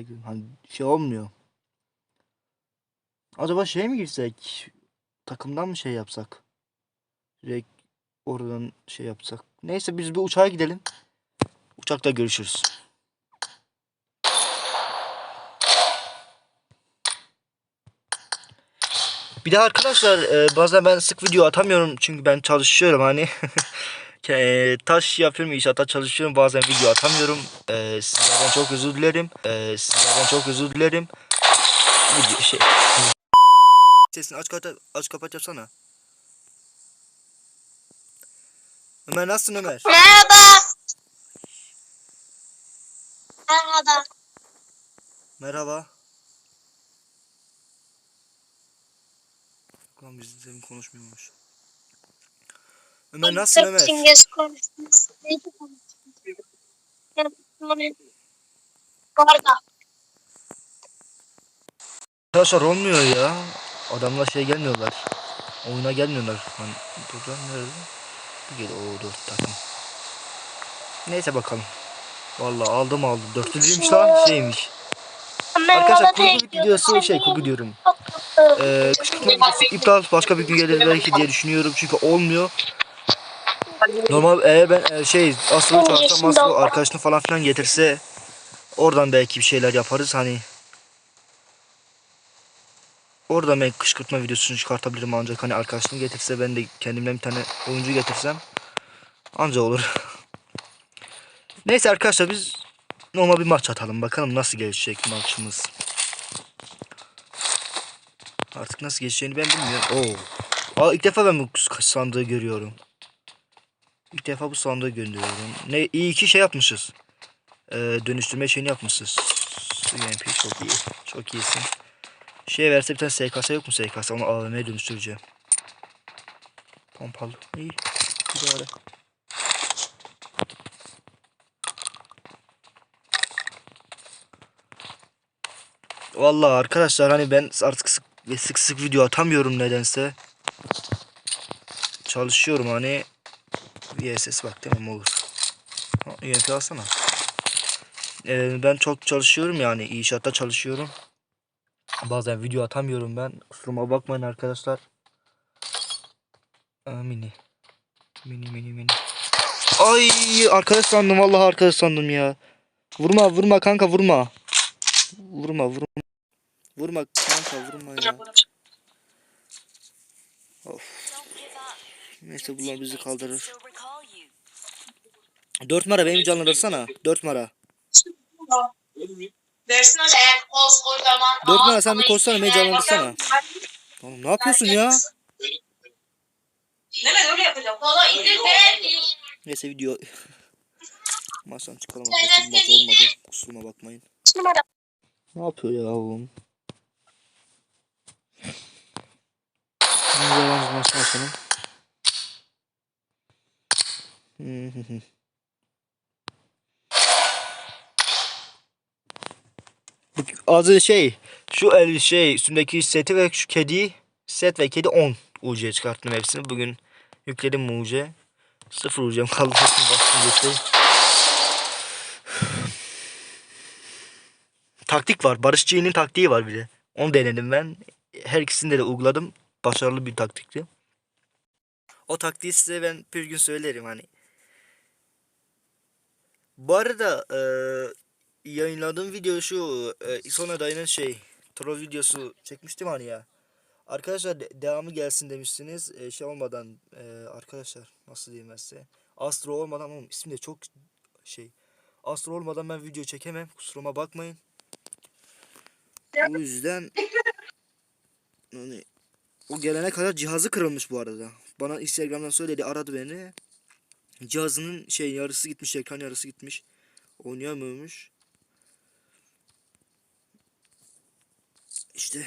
gö- hani şey olmuyor. Acaba şey mi girsek? Takımdan mı şey yapsak? Direkt oradan şey yapsak. Neyse biz bir uçağa gidelim. Uçakta görüşürüz. Bir de arkadaşlar e, bazen ben sık video atamıyorum çünkü ben çalışıyorum hani. Ke- taş yapıyorum inşaatta çalışıyorum bazen video atamıyorum. E, sizlerden çok özür dilerim. E, sizlerden çok özür dilerim. Video şey. Sesini aç kapat aç kapat yapsana. Ömer nasılsın Ömer? Merhaba. Merhaba. Merhaba. Lan biz demin konuşmuyormuş. Ömer nasılsın Ömer? Çingiz konuşmuş? Orada. Arkadaşlar olmuyor ya. Adamlar şey gelmiyorlar. Oyuna gelmiyorlar. Hani burada nerede? Bu gel o dört takım. Neyse bakalım. Vallahi aldım aldım. Dörtlüymüş lan şeymiş. Arkadaşlar kurgu videosu şey kurgu diyorum. Ee, videosu iptal başka bir gün gelir belki diye düşünüyorum çünkü olmuyor. Normal eğer ben e, şey Aslı çağırsam Aslı arkadaşını falan filan getirse oradan belki bir şeyler yaparız hani. Oradan ben kışkırtma videosunu çıkartabilirim ancak hani arkadaşını getirse ben de kendimden bir tane oyuncu getirsem anca olur. Neyse arkadaşlar biz normal bir maç atalım bakalım nasıl gelişecek maçımız. Artık nasıl geçeceğini ben bilmiyorum. Oo. Aa ilk defa ben bu sandığı görüyorum. İlk defa bu sandığı görüyorum. Ne iyi ki şey yapmışız. Ee, dönüştürme şeyini yapmışız. UMP çok iyi. Çok iyisin. Şey verse bir tane SKS yok mu SKS? Onu AVM'ye dönüştüreceğim. Pompalı. İyi. İdare. Vallahi arkadaşlar hani ben artık sık, sık sık video atamıyorum nedense. Çalışıyorum hani. VSS bak olur. Ha, UMP alsana. Ee, ben çok çalışıyorum yani inşaatta çalışıyorum. Bazen video atamıyorum ben. Kusuruma bakmayın arkadaşlar. Aa, mini. Mini mini mini. Ay arkadaş sandım vallahi arkadaş sandım ya. Vurma vurma kanka vurma. Vurma vurma. Vurma kanka vurma ya. Of. Neyse bunlar bizi kaldırır. Dört mara benim canlandırsana. Dört mara. Dersin sen koskocaman. Dört numara sen bir koşsana, beni canlandırsana. Oğlum ne yapıyorsun ya? Neyse video. Maçtan çıkalım. Maç olmadı. Kusuruma bakmayın. Ne yapıyor ya oğlum? Ne zaman maç Adı şey şu el şey üstündeki seti ve şu kedi set ve kedi 10 UC çıkarttım hepsini. Bugün yükledim UC. Sıfır UC'm kaldı. Hepsini bastım gitti. Taktik var. Barış Çiğ'nin taktiği var bir de. Onu denedim ben. Her ikisini de uyguladım. Başarılı bir taktikti. O taktiği size ben bir gün söylerim hani. Bu arada eee yayınladığım video şu e, sonra dayının şey troll videosu çekmiştim hani ya. Arkadaşlar de- devamı gelsin demiştiniz. E, şey olmadan e, arkadaşlar nasıl diyeyim ben size. Astro olmadan oğlum ismi de çok şey. Astro olmadan ben video çekemem. Kusuruma bakmayın. O yüzden hani o gelene kadar cihazı kırılmış bu arada. Bana Instagram'dan söyledi aradı beni. Cihazının şey yarısı gitmiş ekran yarısı gitmiş. Oynayamıyormuş. İşte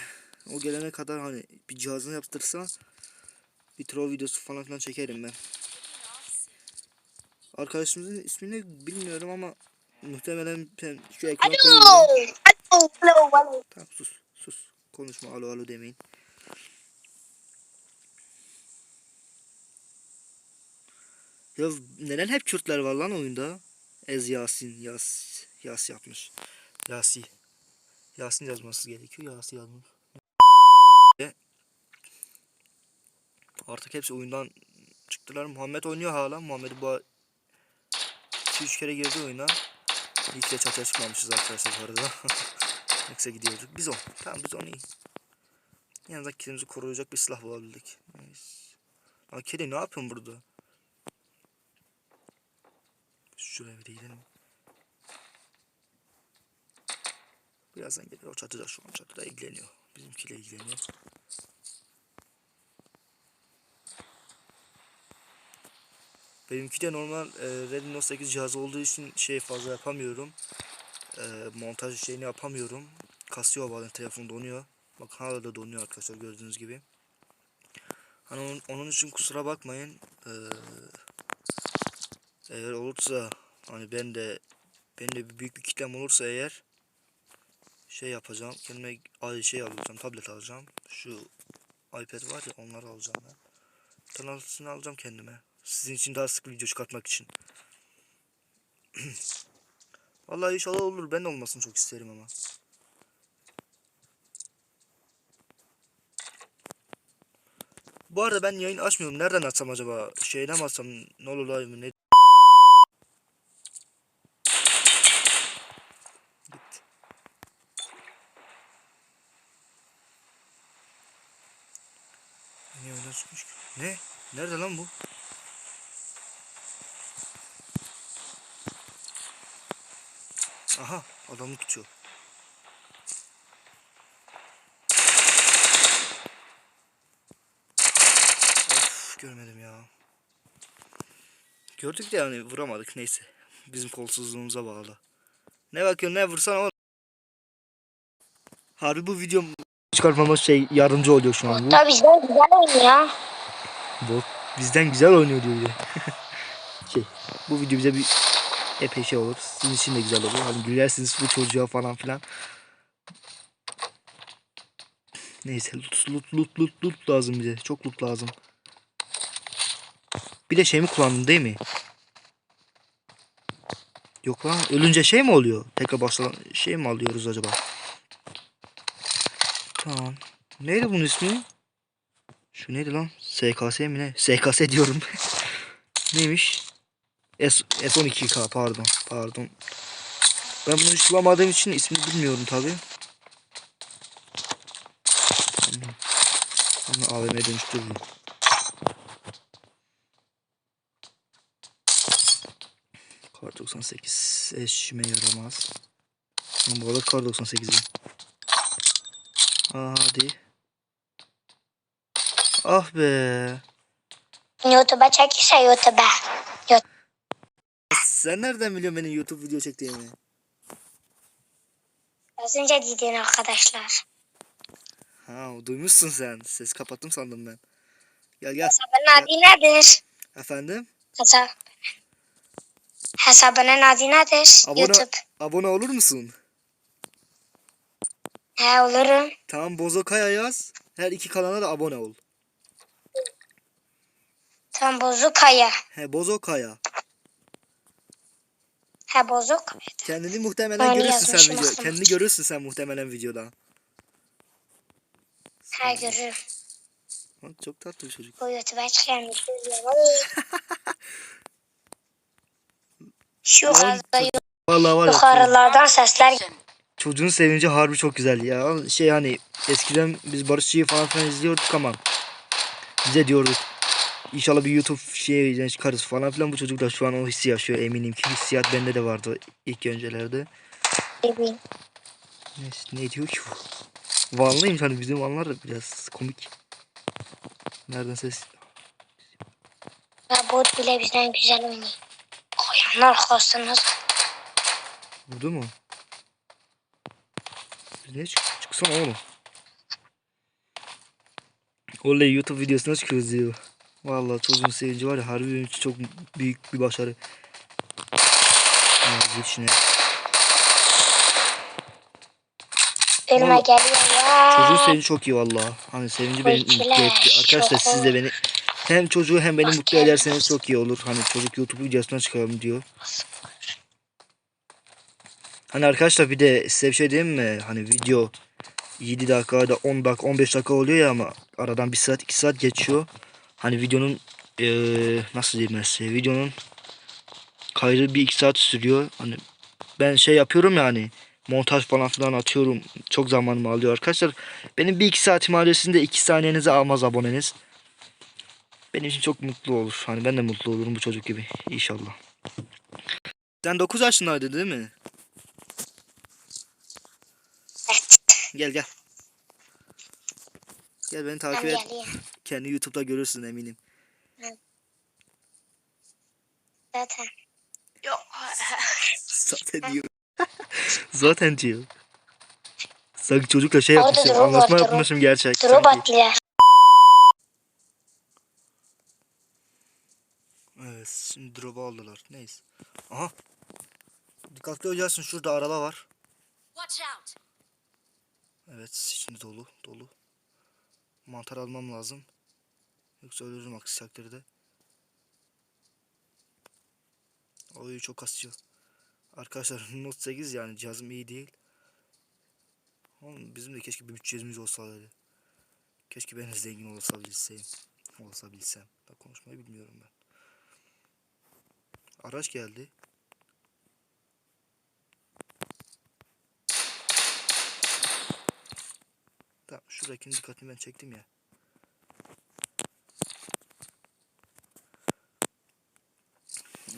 o gelene kadar hani bir cihazını yaptırsa bir troll videosu falan filan çekerim ben. Arkadaşımızın ismini bilmiyorum ama muhtemelen ben şu ekrana koyuyorum. Tamam sus sus. Konuşma alo alo demeyin. Ya neden hep Kürtler var lan oyunda? Ez Yasin, Yas, Yas yapmış. Yasi. Yasin yazması gerekiyor. Yasin yazmış. Artık hepsi oyundan çıktılar. Muhammed oynuyor hala. Muhammed bu 2-3 kere girdi oyuna. İlk de çatıya çıkmamışız arkadaşlar bu arada. Yoksa gidiyorduk. Biz on. Tamam biz on iyi. En azından kendimizi koruyacak bir silah bulabildik. Neyse. Aa kedi ne yapıyorsun burada? Şuraya bir de gidelim. Birazdan gelir o çatıda şu an çatıda ilgileniyor. Bizimkiyle ilgileniyor. Benimki de normal e, Redmi Note 8 cihazı olduğu için şey fazla yapamıyorum. E, montaj şeyini yapamıyorum. Kasıyor bazen telefon donuyor. Bak hala da donuyor arkadaşlar gördüğünüz gibi. Hani onun, onun için kusura bakmayın. E, eğer olursa hani ben de ben de büyük bir kitlem olursa eğer şey yapacağım. Kendime şey alacağım. Tablet alacağım. Şu iPad var ya onları alacağım ben. Kanalısını alacağım kendime. Sizin için daha sık video çıkartmak için. Vallahi inşallah olur. Ben de olmasını çok isterim ama. Bu arada ben yayın açmıyorum. Nereden açsam acaba? Şeyden mi açsam? Ne olur mi? Ne? Öyle çıkmış ki? Ne? Nerede lan bu? Aha adamı tutuyor. Of görmedim ya. Gördük de yani vuramadık neyse. Bizim kolsuzluğumuza bağlı. Ne bakıyorsun ne vursan o. Harbi bu videom çıkartmama şey yardımcı oluyor şu an bu. Tabii bizden güzel oynuyor. Bot bizden güzel oynuyor diyor şey bu video bize bir epey şey olur. Sizin için de güzel olur. Hani gülersiniz bu çocuğa falan filan. Neyse loot loot loot loot loot lazım bize. Çok loot lazım. Bir de şey mi kullandın değil mi? Yok lan ölünce şey mi oluyor? Tekrar başlayan şey mi alıyoruz acaba? Tamam. Neydi bunun ismi? Şu neydi lan? SKS mi ne? SKS diyorum. Neymiş? S S12K pardon. Pardon. Ben bunu hiç bulamadığım için ismini bilmiyorum tabi. Ama AVM'ye dönüştürdüm. Kar 98 eşime yaramaz. Ama bu arada kar 98'im. Aa, hadi. Ah be. YouTube'a çekirse YouTube'a. Sen nereden biliyorsun benim YouTube video çektiğimi? Az önce dedin arkadaşlar. Ha duymuşsun sen. Ses kapattım sandım ben. Gel gel. Hesabının adı nedir? Efendim? Hesap. Hesabının adı nedir? Abone, YouTube. abone olur musun? He olurum. Tamam Bozokaya yaz. Her iki kanala da abone ol. Tam bozuk kaya. He Bozokaya. He bozuk. Kendini muhtemelen Öyle görürsün sen video. aslında. Kendini görürsün sen muhtemelen videoda. He görürüm. Çok tatlı bir çocuk. Bu YouTube'a çıkan videoları. Şu ya. yukarılardan sesler Çocuğun sevinci harbi çok güzel ya. Şey hani eskiden biz Barışçı'yı falan filan izliyorduk ama bize diyorduk. İnşallah bir YouTube şey çıkarız falan filan. Bu çocuk da şu an o hissi yaşıyor eminim ki. Hissiyat bende de vardı ilk öncelerde. Ne, ne diyor ki bu? Vanlıyım hani bizim vanlar da biraz komik. Nereden ses? Ve bot bile bizden güzel oynuyor. Koyanlar kostunuz. Vurdu mu? Biz ne çık çıksana oğlum. Oley YouTube videosuna çıkıyoruz diyor. Vallahi çocuğun sevinci var ya harbi benim için çok büyük bir başarı. Geçine. Vallahi- geliyor ya. Çocuğun sevinci çok iyi vallahi. Hani sevinci beni mutlu etti. Arkadaşlar siz de beni hem çocuğu hem beni mutlu ederseniz çok iyi olur. Hani çocuk YouTube videosuna çıkalım diyor. Hani arkadaşlar bir de size bir şey diyeyim mi? Hani video 7 dakika da 10 dakika 15 dakika oluyor ya ama aradan 1 saat 2 saat geçiyor. Hani videonun eee, nasıl diyeyim ben size videonun kaydı bir 2 saat sürüyor. Hani ben şey yapıyorum yani montaj falan filan atıyorum. Çok zamanımı alıyor arkadaşlar. Benim bir 2 saatim adresinde 2 saniyenizi almaz aboneniz. Benim için çok mutlu olur. Hani ben de mutlu olurum bu çocuk gibi inşallah. Sen 9 yaşındaydın değil mi? Evet. Gel gel. Gel beni takip et. Kendi YouTube'da görürsün eminim. Zaten. Yok. Zaten diyor. Zaten diyor. Sanki çocukla şey yapmışım. Anlatma yapmışım gerçek. Atlıyor. Evet şimdi drop'u aldılar. Neyse. Aha. Dikkatli olacaksın şurada araba var. Evet şimdi dolu dolu. Mantar almam lazım. Yoksa ölürüm aksi takdirde. Oy çok kasıyor. Arkadaşlar Note 8 yani cihazım iyi değil. Oğlum bizim de keşke bir bütçemiz olsaydı. Keşke ben zengin olabilsem. Olabilsem. Da konuşmayı bilmiyorum ben. Araç geldi. Şuradakinin dikkatini ben çektim ya.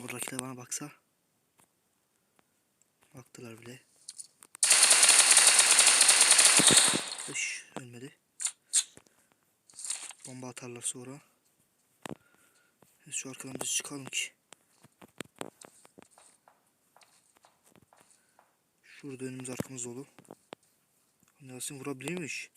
Oradakiler bana baksa. Baktılar bile. Hış, ölmedi. Bomba atarlar sonra. Şu arkadan biz çıkalım ki. Şurada önümüz arkamız dolu. Yasin vurabilirmiş.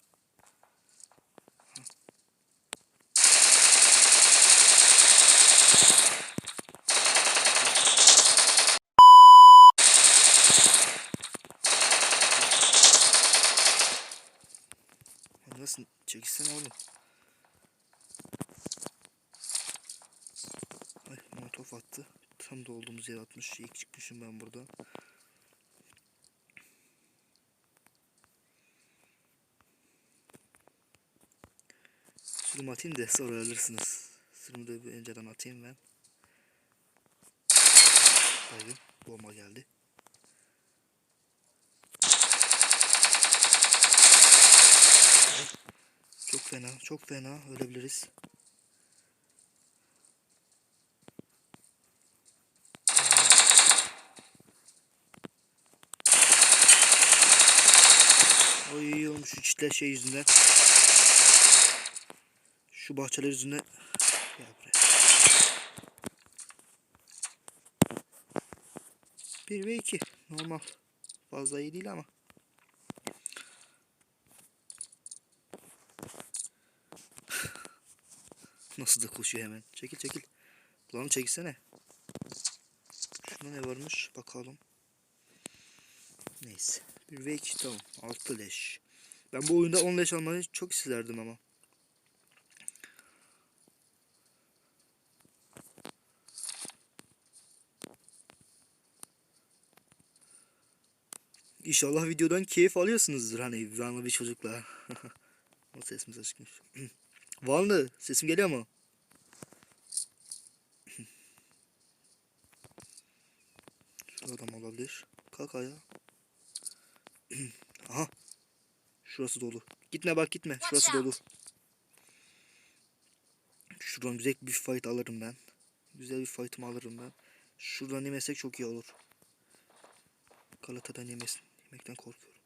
Nasıl çekilsene oğlum. Ay molotof attı. Tam da olduğumuz yere atmış. İlk çıkmışım ben burada. Sürüm atayım da sonra alırsınız. Sürümü de önceden atayım ben. Bakın bomba geldi. Çok fena, çok fena ölebiliriz. Oy oğlum şu çitler şey yüzünden. Şu bahçeler yüzünden. Gel. Bir ve iki. Normal. Fazla iyi değil ama. Nasıl da koşuyor hemen. Çekil çekil. Lan çekilsene. Şuna ne varmış bakalım. Neyse. Bir ve iki tamam. Altı leş. Ben bu oyunda 10 leş almayı çok isterdim ama. İnşallah videodan keyif alıyorsunuzdur hani Vanlı bir çocukla. o sesimiz açıkmış. Vanlı sesim geliyor mu? Şurada adam olabilir. Kalk ayağa. Aha. Şurası dolu. Gitme bak gitme. Şurası dolu. Şuradan güzel bir fight alırım ben. Güzel bir fight'ımı alırım ben. Şuradan yemesek çok iyi olur. Galata'dan yemesin. Yemekten korkuyorum.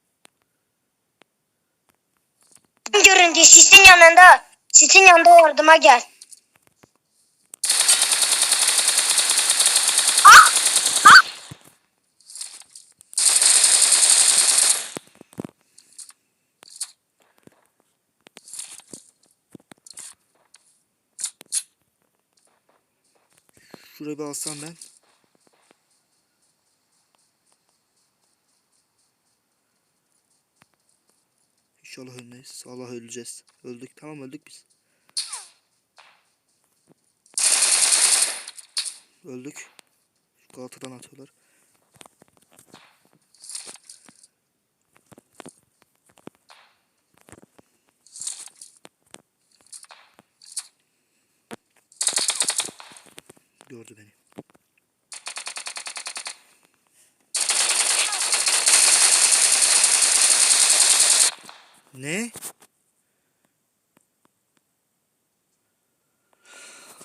Göründü sisin yanında. Sisin yanında yardıma gel. Şurayı bir alsam ben. İnşallah ölmeyiz. Allah öleceğiz. Öldük tamam öldük biz. Öldük. Galatadan atıyorlar. Gördü beni. Ne?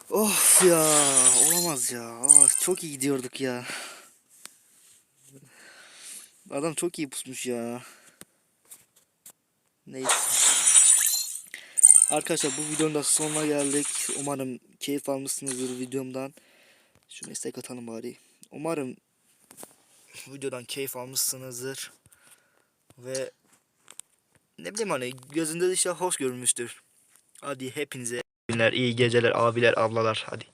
Of ya olamaz ya. Aa, çok iyi gidiyorduk ya. Adam çok iyi pusmuş ya. Neyse. Arkadaşlar bu videonun da sonuna geldik. Umarım keyif almışsınızdır videomdan. Şunu istek atalım bari. Umarım videodan keyif almışsınızdır. Ve ne bileyim hani gözünde de işte hoş görünmüştür. Hadi hepinize günler, iyi geceler abiler, ablalar hadi.